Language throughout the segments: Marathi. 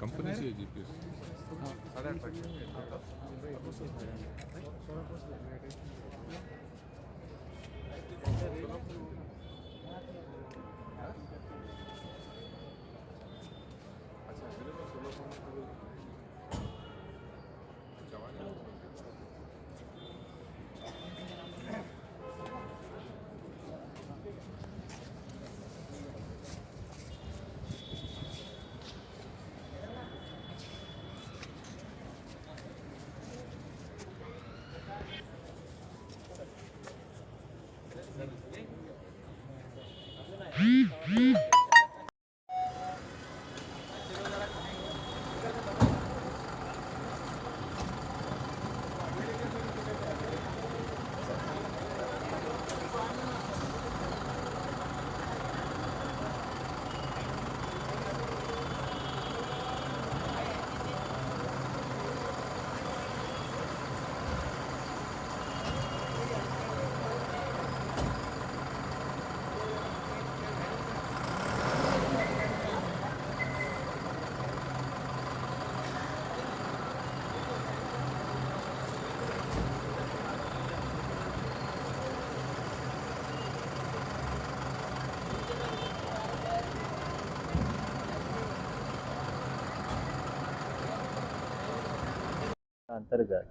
कंपनीची आहे जी Thank. अंतर्गत.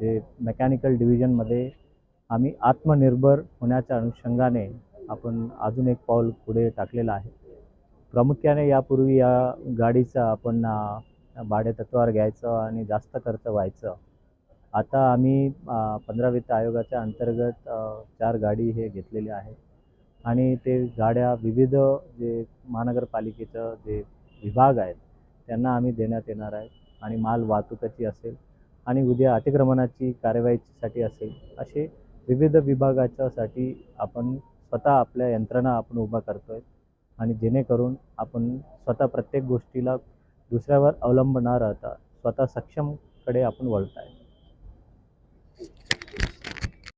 जे मेकॅनिकल डिव्हिजनमध्ये आम्ही आत्मनिर्भर होण्याच्या अनुषंगाने आपण अजून एक पाऊल पुढे टाकलेलं आहे. प्रामुख्याने यापूर्वी या गाडीचं आपण भाडेतत्वावर घ्यायचं आणि जास्त खर्च व्हायचं. आता आम्ही पंधरा वित्त आयोगाच्या अंतर्गत चार गाडी हे घेतलेले आहे. आणि ते गाड्या विविध जे महानगरपालिकेचं जे विभाग आहेत त्यांना आम्ही देण्यात येणार आहे. आणि माल वाहतुकाची असेल आणि उद्या अतिक्रमणाची कारवाईसाठी असेल असे विविध विभागाच्यासाठी आपण स्वतः आपल्या यंत्रणा आपण उभा करतो आहे आणि जेणेकरून आपण स्वतः प्रत्येक गोष्टीला दुसऱ्यावर अवलंब न राहता स्वतः सक्षमकडे आपण वळत आहे